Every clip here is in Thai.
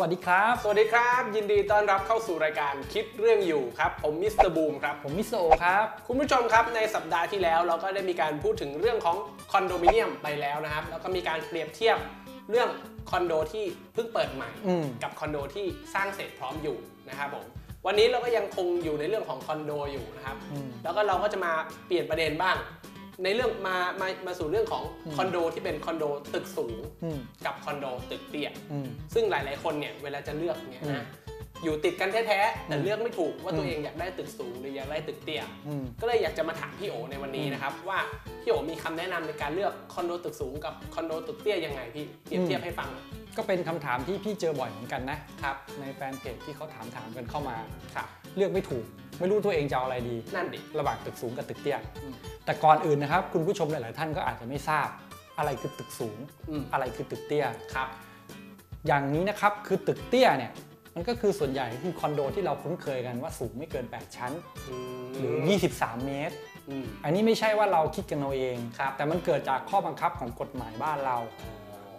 วัสดีครับ สวัสดีครับ ยินดีต้อนรับเข้าสู่รายการคิดเรื่องอยู่ครับ ผมมิสเตอร์บูมครับ ผมมิสเตอร์โอครับ คุณผู้ชมครับในสัปดาห์ที่แล้วเราก็ได้มีการพูดถึงเรื่องของคอนโดมิเนียมไปแล้วนะครับ แล้วก็มีการเปรียบเทียบเรื่องคอนโดที่เพิ่งเปิดใหม่อืมกับคอนโดที่สร้างเสร็จพร้อมอยู่นะครับผมวันนี้เราก็ยังคงอยู่ในเรื่องของคอนโดอยู่นะครับอืมแล้วก็เราก็จะมาเปลี่ยนประเด็นบ้าง ในเรื่องมามามาสู่เรื่องของอืมคอนโดที่เป็นคอนโดตึกสูงอืมกับคอนโดตึกเตี้ยอืมซึ่งหลาย ๆ คนเนี่ยเวลาจะเลือกเนี่ยอืมนะ อยู่ติดกันแท้ๆแต่อืมเลือกไม่ถูกว่าตัวอืมเองอยากได้ตึกสูงหรืออยากได้ตึกเตี้ยอืมก็เลยอยากจะมาถามพี่โอในวันนี้อืมนะครับว่าพี่โอมีคำแนะนำในการเลือกคอนโดตึกสูงกับคอนโดตึกเตี้ยยังไงพี่เปรียบอืมเทียบให้ฟังหน่อยก็เป็นคำถามที่พี่เจอบ่อยเหมือนกันนะครับในแฟนเพจที่เขาถามถามๆกันเข้ามาครับเลือกไม่ถูก ไม่รู้ตัวเองจะเอาอะไรดีนั่นดิระหว่างตึกสูงกับตึกเตี้ยอืมแต่ก่อนอื่นนะครับคุณผู้ชมหลาย ๆ ท่านก็อาจจะไม่ทราบอะไรคือตึกสูงอืมอะไรคือตึกเตี้ยครับอย่างนี้นะครับคือตึกเตี้ยเนี่ย มันก็คือส่วนใหญ่คือคอนโดที่เราคุ้นเคยกันว่าสูงไม่เกิน 8 ชั้นมหรือ 23 เมตรอืมอันนี้ไม่ใช่ว่าเราคิดกันเอาเองครับแต่มันเกิดจากข้อบังคับของกฎหมายบ้านเรา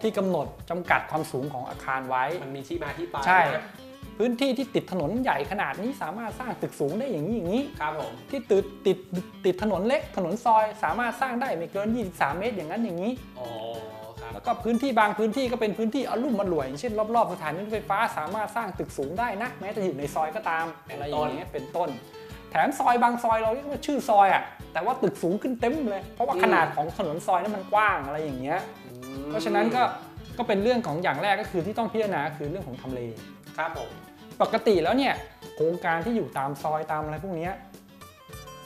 ที่กำหนดจำกัดความสูงของอาคารไว้ มันมีที่มาที่ไปใช่นะพื้นที่ที่ติดถนนใหญ่ขนาดนี้สามารถสร้างตึกสูงได้อย่างนี้อย่างนี้ครับผมที่ติดติดติดถนนเล็กถนนซอย สามารถสร้างได้ไม่เกิน 23 เมตรอย่างนั้นอย่างนี้อ๋อครับ แล้วก็พื้นที่บางพื้นที่ก็เป็นพื้นที่อลุ่มอร่วยอย่างเช่นรอบๆสถานีรถไฟฟ้าสามารถสร้างตึกสูงได้นะ แม้จะอยู่ในซอยก็ตามอะไรอย่างเงี้ยเป็นต้น แถมซอยบางซอยเราเรียกว่าชื่อซอยอะแต่ว่าตึกสูงขึ้นเต็มเลย เพราะว่าขนาดของถนนซอยนั้นมันกว้างอะไรอย่างเงี้ยอืมเพราะฉะนั้นก็ก็เป็นเรื่องของอย่างแรกก็คือที่ต้องพิจารณาคือเรื่องของทำเลครับผมปกติแล้วเนี่ยโครงการที่อยู่ตามซอยตามอะไรพวกเนี้ย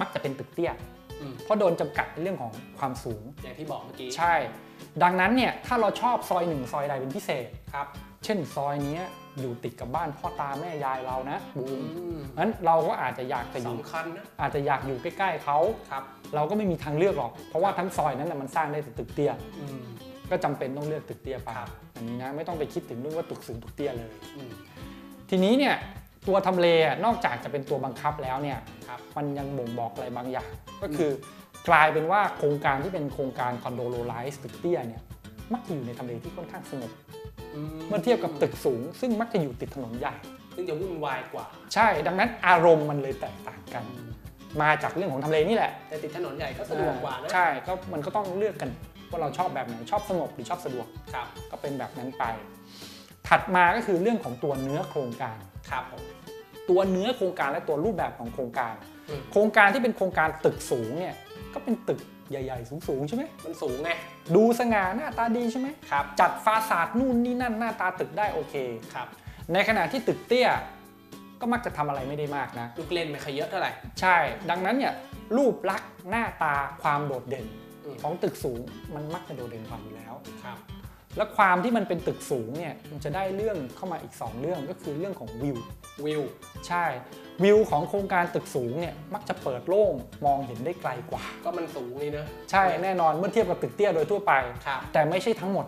มักจะเป็นตึกเตี้ยอืมเพราะโดนจำกัดในเรื่องของความสูงอย่างที่บอกเมื่อกี้ใช่ ดังนั้นเนี่ยถ้าเราชอบซอยหนึ่งซอยใดเป็นพิเศษครับเช่นซอยเนี้ยอยู่ติดกับบ้านพ่อตาแม่ยายเรานะอืมงั้นเราก็อาจจะอยากจะอยู่สำคัญนะอาจจะอยากอยู่ใกล้ๆเขาครับเราก็ไม่มีทางเลือกหรอก เพราะว่าทั้งซอยนั้นนะมันสร้างได้แต่ตึกเตี้ยอืมก็จำเป็นต้องเลือกตึกเตี้ยไปครับอันนี้นะไม่ต้องไปคิดถึงเรื่องว่าตึกสูงตึกเตี้ยเลยอืมทีนี้เนี่ยตัวทำเลอะนอกจากจะเป็นตัวบังคับแล้วเนี่ยครับมันยังบ่งบอกอะไรบางอย่าง ก็คือ กลายเป็นว่าโครงการที่เป็นโครงการคอนโดโลไลซ์ตึกเตี้ยเนี่ยมักจะอยู่ในทำเลที่ค่อนข้างสงบเมื่อเทียบกับตึกสูง ซึ่งมักจะอยู่ติดถนนใหญ่ ซึ่งจะวุ่นวายกว่า ใช่ดังนั้นอารมณ์มันเลยแตกต่างกัน มาจากเรื่องของทำเลนี่แหละ แต่ติดถนนใหญ่ก็สะดวกกว่านะใช่ก็มันก็ต้องเลือกกันว่าเราชอบแบบไหนชอบสงบหรือชอบสะดวกครับก็เป็นแบบนั้นไป ถัดมาก็คือเรื่องของตัวเนื้อโครงการครับผมตัวเนื้อโครงการและตัวรูปแบบของโครงการอืมโครงการที่เป็นโครงการตึกสูงเนี่ย ก็เป็นตึกใหญ่ ๆ สูงๆใช่ไหมมันสูงไงดูสง่าหน้าตาดีใช่ไหมครับจัดฟาสาดนู่นนี่นั่นหน้าตาตึกได้โอเคครับ ในขณะที่ตึกเตี้ย ก็มักจะทำอะไรไม่ได้มากนะลูกเล่นไม่ค่อยเยอะเท่าไหร่ใช่ ดังนั้นเนี่ยรูปลักษณ์หน้าตาความโดดเด่นอืมของตึกสูงมันมักจะโดดเด่นกว่าอยู่แล้วครับ และความที่มันเป็นตึกสูงเนี่ยมันจะได้เรื่องเข้ามาอีก 2 เรื่องก็คือเรื่องของวิววิวใช่วิวของโครงการตึกสูงเนี่ยมักจะเปิดโล่งมองเห็นได้ไกลกว่า ก็มันสูงนี่เนอะใช่แน่นอนเมื่อเทียบกับตึกเตี้ยโดยทั่วไปครับแต่ไม่ใช่ทั้งหมด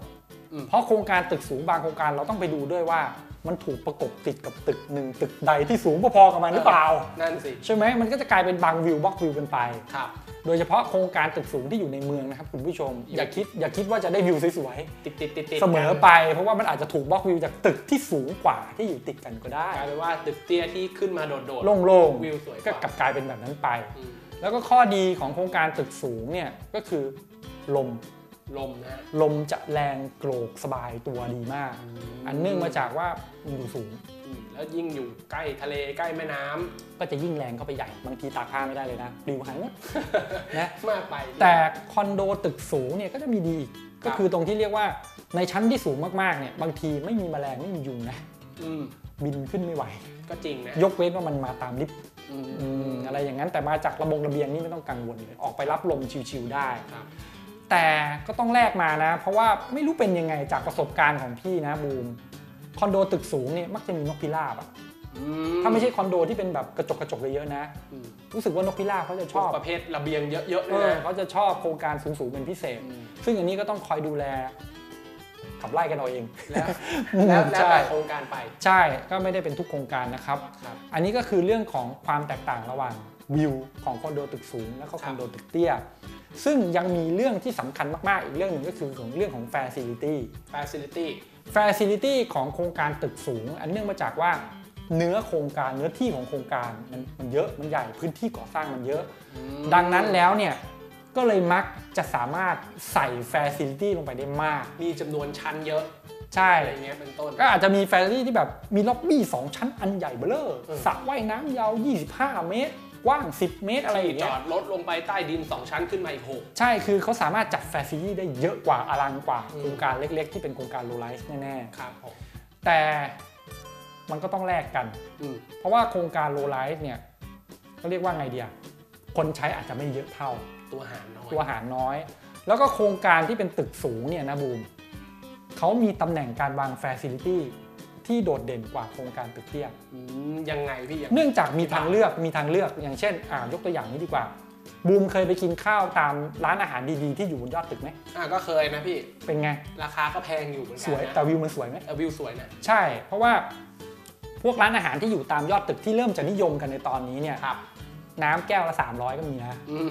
อืมเพราะโครงการตึกสูงบางโครงการเราต้องไปดูด้วยว่า มันถูกประกบติดกับตึกหนึ่งตึกใดที่สูงพอๆกับมันหรือเปล่า นั่นสิ ใช่ไหมมันก็จะกลายเป็นบางวิวบล็อกวิวกันไป ครับ โดยเฉพาะโครงการตึกสูงที่อยู่ในเมืองนะครับคุณผู้ชม อย่าคิดอย่าคิดว่าจะได้วิวสวยติดติดติดติดๆเสมอไป เพราะว่ามันอาจจะถูกบล็อกวิวจากตึกที่สูงกว่าที่อยู่ติดกันก็ได้ กลายเป็นว่าตึกเตี้ยที่ขึ้นมาโดดโดดโล่งวิวสวยกๆก็ว่ากลับกลายเป็นแบบนั้นไป อืมแล้วก็ข้อดีของโครงการตึกสูงเนี่ยก็คือลม ลมนะฮะลมจะแรงโกรกสบายตัวดีมาก อันเนื่องมาจากว่ามันอยู่สูงอืมแล้วยิ่งอยู่ใกล้ทะเลใกล้แม่น้ำก็จะยิ่งแรงเข้าไปใหญ่บางทีตากผ้าไม่ได้เลยนะปลิวหายหมดนะมากไป แต่คอนโดตึกสูงเนี่ยก็จะมีดีอีกก็คือตรงที่เรียกว่าในชั้นที่สูงมากๆเนี่ยบางทีไม่มีแมลงไม่มียุงนะอืมบินขึ้นไม่ไหว ก็จริงนะยกเว้นว่ามันมาตามลิฟต์อืมอืมอะไรอย่างนั้นแต่มาจากระบงระเบียงนี่ไม่ต้องกังวลเลยออกไปรับลมชิวๆได้ครับ แต่ก็ต้องแลกมานะ เพราะว่าไม่รู้เป็นยังไงจากประสบการณ์ของพี่นะบูมคอนโดตึกสูงเนี่ยมักจะมีนกพิราบอะอืถ้าไม่ใช่คอนโดที่เป็นแบบกระจกกระจกเยอะๆนะอืมรู้สึกว่านกพิราบเขาจะชอบประเภทระเบียงเยอะๆเอด้วยอนะเขาจะชอบโครงการสูงๆเป็นพิเศษอืมซึ่งอันนี้ก็ต้องคอยดูแลขับไล่กันเอาเอง แล้วแล้วแล้วใช่แต่โครงการไป ใช่ก็ไม่ได้เป็นทุกโครงการนะครับครับอันนี้ก็คือเรื่องของความแตกต่างระหว่าง วิวของคอนโดตึกสูง และก็คอนโดตึกเตี้ย ซึ่งยังมีเรื่องที่สำคัญมาก ๆ อีกเรื่องหนึ่งก็คือของเรื่องของ facility facility Facility ของโครงการตึกสูง อันเนื่องมาจากว่าเนื้อโครงการเนื้อที่ของโครงการมันมันเยอะมันใหญ่พื้นที่ก่อสร้างมันเยอะ ดังนั้นแล้วเนี่ยก็เลยมักจะสามารถใส่ Facility ลงไปได้มาก มีจำนวนชั้นเยอะ ใช่อะไรเงี้ยเป็นต้น ก็อาจจะมี Facility ที่แบบมีล็อบบี้ 2 ชั้นอันใหญ่เบ้อเร่อเออสระว่ายน้ำยาว 25 เมตร กว้าง 10 เมตรอะไรอย่างจเงี้อยดรถลงไปใต้ดิน 2 ชั้นขึ้นมาอีกหก ใช่ คือเขาสามารถจัด Facility ได้เยอะกว่าอลังกว่าอืม โครงการเล็กๆ ที่เป็นโครงการ low rise แน่ครับผมๆ แต่มันก็ต้องแลกกัน อืมเพราะว่าโครงการ low rise เนี่ยก็เรียกว่าไงเดียคนใช้อาจจะไม่เยอะเท่า ตัวหารน้อยตัวหารน้อย แล้วก็โครงการที่เป็นตึกสูงเนี่ยนะบูมเขามีตำแหน่งการวาง Facility ที่โดดเด่นกว่าโครงการตึกเตี้ยอืมยังไงพี่ยังไงเนื่องจากมีทางเลือกมีทางเลือกอย่างเช่นอ่ายกตัวอย่างนี้ดีกว่าบูมเคยไปกินข้าวตามร้านอาหารดีๆที่อยู่บนยอดตึกไหมอะก็เคยนะพี่ เป็นไง ราคาก็แพงอยู่เหมือนสกันวยนะแต่วิวมันสวยไหมเออวิวสวยนะใช่ เพราะว่าพวกร้านอาหารที่อยู่ตามยอดตึกที่เริ่มจะนิยมกันในตอนนี้เนี่ยครับ น้ำแก้วละ 300 ก็มีนะอืม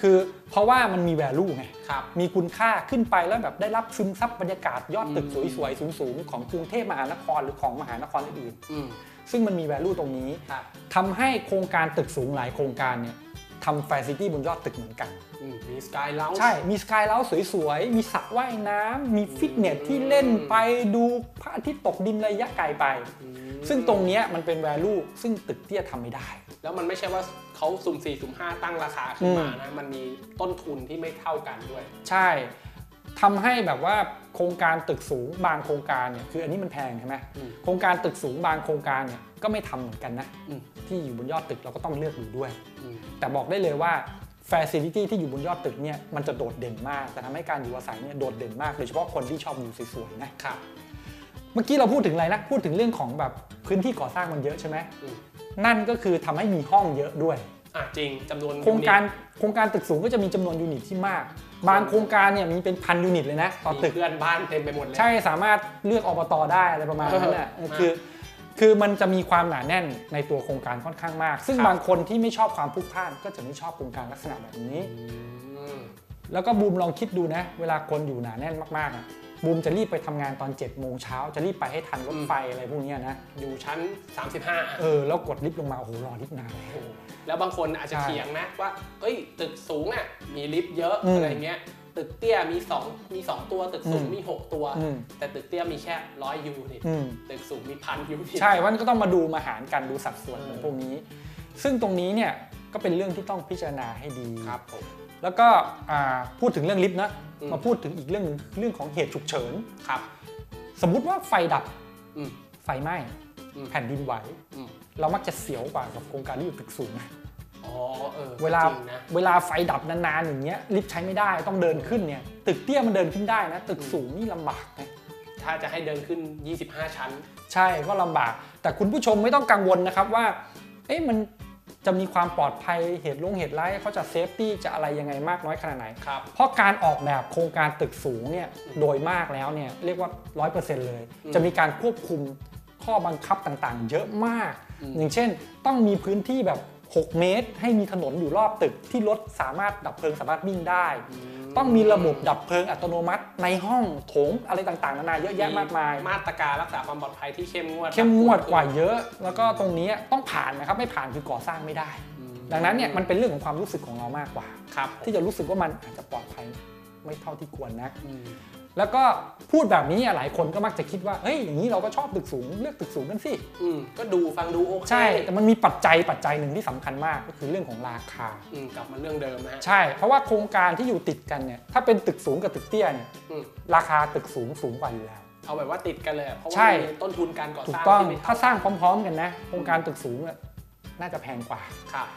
คือเพราะว่ามันมี value ไงครับมีคุณค่าขึ้นไปแล้วแบบได้รับซึมซับบรรยากาศยอดตึกอืมสวยๆ สูงๆ ของกรุงเทพมหานครหรือของมหานครอื่นอืมๆซึ่งมันมี value ตรงนี้ครับทำให้โครงการตึกสูงหลายโครงการเนี่ยทำ facility บนยอดตึกเหมือนกันอืมมีสกายเลาใช่ มีสกายเลาสวยๆ มีสระว่ายน้ำ มีฟิตเนสที่เล่นไปดูพระอาทิตย์ตกดินระยะไกลไป ซึ่งตรงเนี้ยมันเป็น value ซึ่งตึกเตี้ยทำไม่ได้ แล้วมันไม่ใช่ว่าเขาสุ่มสี่สุ่มห้าตั้งราคาขึ้นมาอืมนะมันมีต้นทุนที่ไม่เท่ากันด้วย ใช่ทำให้แบบว่าโครงการตึกสูงบางโครงการเนี่ยคืออันนี้มันแพงใช่ไหมอืมโครงการตึกสูงบางโครงการเนี่ยก็ไม่ทำเหมือนกันนะอืมที่อยู่บนยอดตึกเราก็ต้องเลือกดูด้วยอืมแต่บอกได้เลยว่า Facility ที่อยู่บนยอดตึกเนี่ยมันจะโดดเด่นมากจะทำให้การอยู่อาศัยเนี่ยโดดเด่นมาก โดยเฉพาะคนที่ชอบวิวสวยๆนะครับ เมื่อกี้เราพูดถึงอะไรนะพูดถึงเรื่องของแบบพื้นที่ก่อสร้างมันเยอะใช่ไหมอืม นั่นก็คือทำให้มีห้องเยอะด้วย อะจริงจำนวนโครงการโครงการตึกสูงก็จะมีจำนวนยูนิตที่มาก บางโครงการเนี่ยมีเป็นพันยูนิตเลยนะต่อมีตึกเพื่อนบ้านเต็มไปหมดเลย ใช่สามารถเลือกอบตได้อะไรประมาณนั้นน่ะเออคือ คือมันจะมีความหนาแน่นในตัวโครงการค่อนข้างมาก ซึ่งครับ บางคนที่ไม่ชอบความพลุกพล่านก็จะไม่ชอบโครงการลักษณะแบบนี้ อืมแล้วก็บูมลองคิดดูนะ เวลาคนอยู่หนาแน่นมากๆอะ บูมจะรีบไปทำงานตอน7จ็ดโมงเช้าจะรีบไปให้ทันรถไฟอะไรพวกเนี้ยนะ อยู่ชั้น 35อะเออ แล้วกดลิฟต์ลงมา โอ้โห รอลิฟต์นานเลยโอ้โหแล้วบางคนอาจจะใช่เถียงนะว่า เอ้ย ตึกสูงอะ มีลิฟต์เยอะอืมอะไรเงี้ย ตึกเตี้ยมีสองมีสองตัว ตึกสูงอืมมีหกตัวอืมแต่ตึกเตี้ยมีแค่ร้อยยูนิตอืมตึกสูงมีพันยูนิตใช่วันก็ต้องมาดูมาหารกันดูสัดส่วนของพวกนี้ ซึ่งตรงนี้เนี่ยก็เป็นเรื่องที่ต้องพิจารณาให้ดีครับผมแล้วก็อ่าพูดถึงเรื่องลิฟต์นะอื มมาพูดถึงอีกเรื่องหนึงเรื่องของเหตุฉุกเฉินครับ สมมุติว่าไฟดับอืมไฟไหม้อืมแผ่นดินไหวอืมเรามักจะเสียวกว่ากับโครงการที่อยู่ตึกสูงนะอ๋อเออเวลาจริงนะเวลาไฟดับนานๆอย่างเงี้ยลิฟต์ใช้ไม่ได้ต้องเดินขึ้นเนี่ยตึกเตี้ยมันเดินขึ้นได้นะ ตึกสูงนี่ลำบากนะถ้าจะให้เดินขึ้น 25 ชั้น ใช่ก็ลำบาก แต่คุณผู้ชมไม่ต้องกังวลนะครับว่า เอ๊ะมัน จะมีความปลอดภัยเหตุลงเหตุร้ายเขาจะเซฟตี้จะอะไรยังไงมากน้อยขนาดไหน ครับเพราะการออกแบบโครงการตึกสูงเนี่ยโดยมากแล้วเนี่ยเรียกว่า 100%เลยอืมจะมีการควบคุมข้อบังคับต่างๆ เยอะมากอืมอย่างเช่น ต้องมีพื้นที่แบบ 6 เมตร ให้มีถนนอยู่รอบตึกที่รถสามารถดับเพลิงสามารถวิ่งได้ ต้องมีระบบดับเพลิงอัตโนมัติในห้องโถงอะไรต่างๆนานาเยอะแยะมากมาย มาตรการรักษาความปลอดภัยที่เข้มงวดเข้มงวดกว่าเยอะ แล้วก็ตรงนี้ต้องผ่านนะครับไม่ผ่านคือก่อสร้างไม่ได้อืมดังนั้นเนี่ยมันเป็นเรื่องของความรู้สึกของเรามากกว่าครับที่จะรู้สึกว่ามันอาจจะปลอดภัยไม่เท่าที่ควรนักอืม แล้วก็พูดแบบนี้อะหลายคนก็มักจะคิดว่าเฮ้ยอย่างนี้เราก็ชอบตึกสูงเลือกตึกสูงกันสิอืมก็ดูฟังดูโอเคใช่ แต่มันมีปัจจัยปัจจัยหนึ่งที่สำคัญมากก็คือเรื่องของราคาอืมกลับมาเรื่องเดิมนะฮะใช่ เพราะว่าโครงการที่อยู่ติดกันเนี่ยถ้าเป็นตึกสูงกับตึกเตี้ยเนี่ยอืมราคาตึกสูงสูงกว่าอยู่แล้วเอาแบบว่าติดกันเลยอะเพราะว่าใช่มีต้นทุนการก่อถูสกร้างต้องที่ไม่ถ้าเท่าสร้างพร้อม ๆ กันนะโครงการตึกสูงอะน่าจะแพงกว่าครับ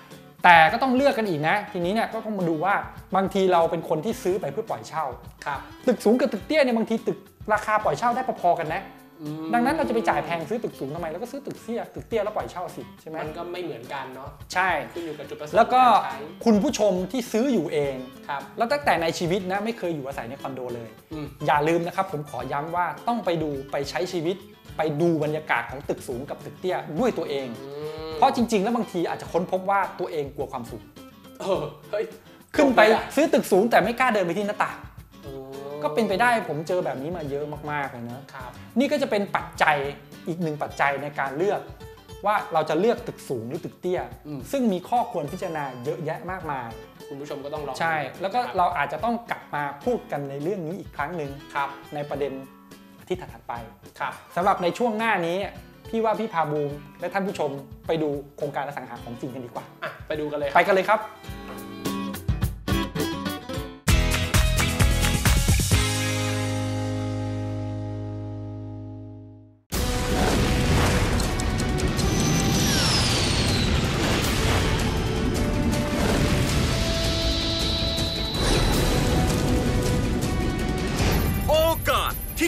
แต่ก็ต้องเลือกกันอีกนะ ทีนี้เนี่ยก็ต้องมาดูว่าบางทีเราเป็นคนที่ซื้อไปเพื่อปล่อยเช่าครับตึกสูงกับตึกเตี้ยเนี่ยบางทีตึกราคาปล่อยเช่าได้พอๆกันนะอืมดังนั้นเราจะไปจ่ายแพงซื้อตึกสูงทำไมแล้วก็ซื้อตึกเตี้ยตึกเตี้ยแล้วปล่อยเช่าสิใช่ไหมมันก็ไม่เหมือนกันเนาะใช่ขึ้นอยู่กับจุดประสงค์แล้วก็ารใช้คุณผู้ชมที่ซื้ออยู่เองครับแล้วตั้งแต่ในชีวิตนะไม่เคยอยู่อาศัยในคอนโดเลยอืมอย่าลืมนะครับผมขอย้ำว่าต้องไปดูไปใช้ชีวิต ไปดูบรรยากาศของตึกสูงกับตึกเตี้ยด้วยตัวเองอืมเพราะจริง ๆ แล้วบางทีอาจจะค้นพบว่าตัวเองกลัวความสูงเออเฮ้ยขึ้นไปจบเลยอะซื้อตึกสูงแต่ไม่กล้าเดินไปที่หน้าต่างอ๋อก็เป็นไปได้ผมเจอแบบนี้มาเยอะมากๆเลยนะครับนี่ก็จะเป็นปัจจัยอีกหนึ่งปัจจัยในการเลือก ว่าเราจะเลือกตึกสูงหรือตึกเตี้ยอืมซึ่งมีข้อควรพิจารณาเยอะแยะมากมาย คุณผู้ชมก็ต้องลองใช่ แล้วก็ครับเราอาจจะต้องกลับมาพูดกันในเรื่องนี้อีกครั้งหนึ่งครับในประเด็น ที่ถัดๆไปครับสำหรับในช่วงหน้านี้ พี่ว่าพี่พาบูมและท่านผู้ชมไปดูโครงการอสังหาของจริงกันดีกว่า อะ ไปดูกันเลยคไปรับกันเลยครับ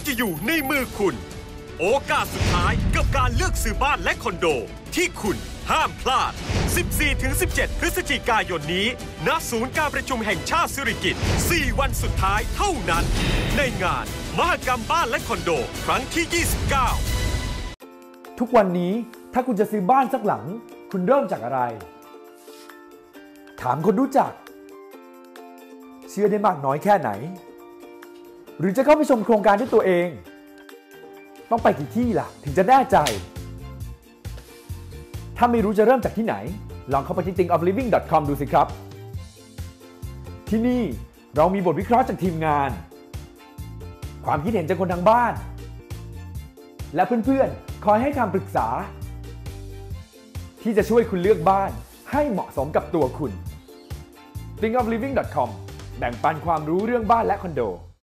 จะอยู่ในมือคุณ โอกาสสุดท้ายกับการเลือกซื้อบ้านและคอนโด ที่คุณห้ามพลาด 14-17 พฤศจิกายนนี้ณศูนย์การประชุมแห่งชาติสิริกิติ์4วันสุดท้ายเท่านั้น ในงาน มหกรรมบ้านและคอนโด ครั้งที่ 29 ทุกวันนี้ถ้าคุณจะซื้อบ้านสักหลัง คุณเริ่มจากอะไร ถามคนรู้จัก เชื่อได้มากน้อยแค่ไหน หรือจะเข้าไปชมโครงการด้วยตัวเอง ต้องไปกี่ที่ล่ะ ถึงจะแน่ใจ ถ้าไม่รู้จะเริ่มจากที่ไหน ลองเข้าไปที่ thinkofliving.com ดูสิครับ ที่นี่เรามีบทวิเคราะห์จากทีมงาน ความคิดเห็นจากคนทางบ้าน และเพื่อนๆ คอยให้คำปรึกษา ที่จะช่วยคุณเลือกบ้านให้เหมาะสมกับตัวคุณ thinkofliving.com แบ่งปันความรู้เรื่องบ้านและคอนโด